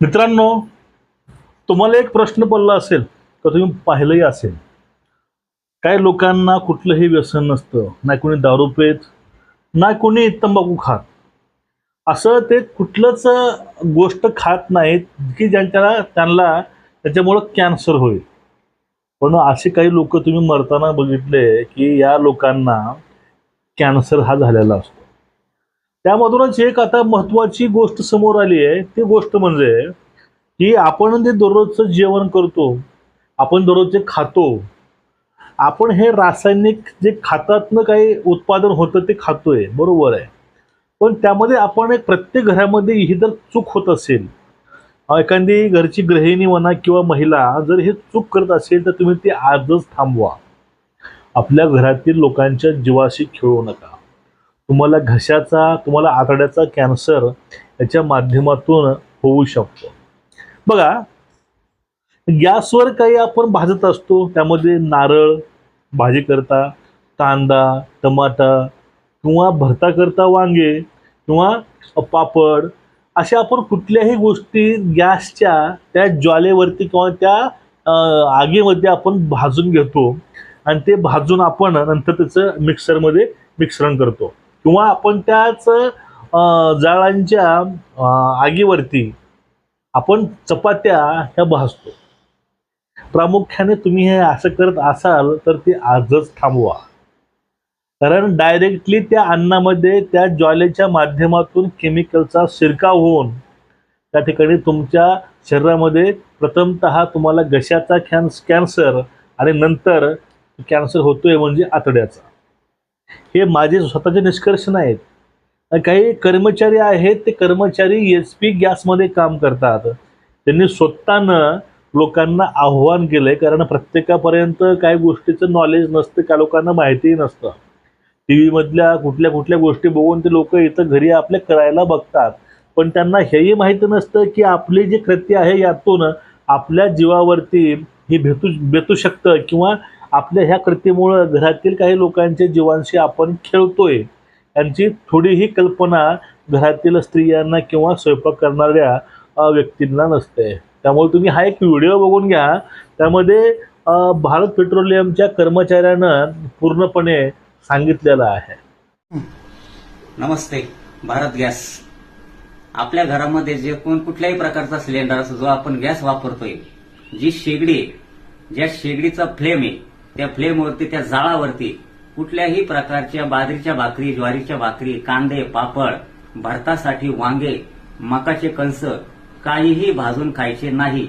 मित्रांनो तुम्हाला एक प्रश्न पडला असेल तर तुम्ही पाहिलंही असेल? काय लोकांना कुठलंही व्यसन नसतं. ना कोणी दारू पेत ना कोणी तंबाखू खात. असं ते कुठलंच गोष्ट खात नाहीत की ज्यांच्या त्यांना त्याच्यामुळं कॅन्सर होईल. पण असे काही लोक तुम्ही मरताना बघितले की या लोकांना कॅन्सर हा झालेला असतो. त्यामधूनच एक आता महत्वाची गोष्ट समोर आली आहे. ती गोष्ट म्हणजे की आपण जे दररोजचं जेवण करतो आपण दररोज जे खातो आपण हे रासायनिक जे खातातनं काही उत्पादन होतं ते खातोय बरोबर आहे. पण त्यामध्ये आपण एक प्रत्येक घरामध्ये ही जर चूक होत असेल एखादी घरची गृहिणी म्हणा किंवा महिला जर हे चूक करत असेल तर तुम्ही ती आजच थांबवा. आपल्या घरातील लोकांच्या जीवाशी खेळू नका. तुम्हाला घशाचा तुम्हाला आतड्याचा कॅन्सर याच्या माध्यमातून होऊ शकतो. बघा गॅसवर काही आपण भाजत असतो त्यामध्ये नारळ भाजी करता कांदा टमाटा किंवा भरता करता वांगे किंवा पापड अशा आपण कुठल्याही गोष्टी गॅसच्या त्या ज्वालेवरती किंवा त्या आगीमध्ये आपण भाजून घेतो आणि ते भाजून आपण नंतर त्याचं मिक्सरमध्ये मिश्रण करतो. किंवा आपण त्याच जाळांच्या आगीवरती आपण चपात्या ह्या भासतो प्रामुख्याने तुम्ही हे असं करत असाल तर ते आजच थांबवा. कारण डायरेक्टली त्या अन्नामध्ये त्या ज्वालेच्या माध्यमातून केमिकलचा शिरकाव होऊन त्या ठिकाणी तुमच्या शरीरामध्ये प्रथमत तुम्हाला घशाचा कॅन्स कॅन्सर आणि नंतर कॅन्सर होतोय म्हणजे आतड्याचा. हे माझे स्वतःचे निष्कर्ष नाहीत. काही कर्मचारी आहेत ते कर्मचारी एस पी गॅसमध्ये काम करतात. त्यांनी स्वतःनं लोकांना आव्हान केलंय कारण प्रत्येकापर्यंत काही गोष्टीचं नॉलेज नसतं त्या लोकांना माहितीही नसतं. टी व्हीमधल्या कुठल्या कुठल्या गोष्टी बघून ते लोक इथं घरी आपल्या करायला बघतात. पण त्यांना हेही माहिती नसतं की आपली जे कृत्य आहे यातून आपल्या जीवावरती हे भेटू भेटू शकतं किंवा आपल्या ह्या कृतीमुळं घरातील काही लोकांच्या जीवांशी आपण खेळतोय यांची थोडीही कल्पना घरातील स्त्रियांना किंवा स्वयंपाक करणाऱ्या व्यक्तींना नसते. त्यामुळे तुम्ही हा एक व्हिडिओ बघून घ्या. त्यामध्ये भारत पेट्रोलियमच्या कर्मचाऱ्यानं पूर्णपणे सांगितलेलं आहे. नमस्ते भारत गॅस. आपल्या घरामध्ये जे कोण कुठल्याही प्रकारचा सिलेंडर असतो जो आपण गॅस वापरतोय जी शेगडी ज्या शेगडीचा फ्लेम आहे त्या फ्लेमवरती त्या जाळावरती कुठल्याही प्रकारच्या बाजरीच्या भाकरी ज्वारीच्या भाकरी कांदे पापड भरतासाठी वांगे मकाचे कंस काहीही भाजून खायचे नाही.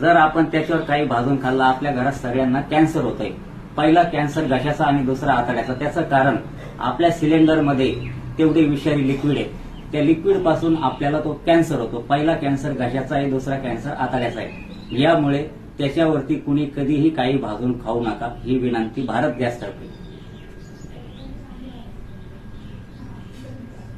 जर आपण त्याच्यावर काही भाजून खाल्लं आपल्या घरात सगळ्यांना कॅन्सर होत आहे पहिला कॅन्सर घशाचा आणि दुसरा आतड्याचा. त्याचं कारण आपल्या सिलेंडरमध्ये तेवढे विषारी लिक्विड आहे त्या लिक्विडपासून आपल्याला तो कॅन्सर होतो. पहिला कॅन्सर घशाचा आहे दुसरा कॅन्सर आतड्याचा आहे. यामुळे त्याच्यावरती कुणी कधीही काही भाजून खाऊ नका ही विनंती भारत गॅस तर्फे.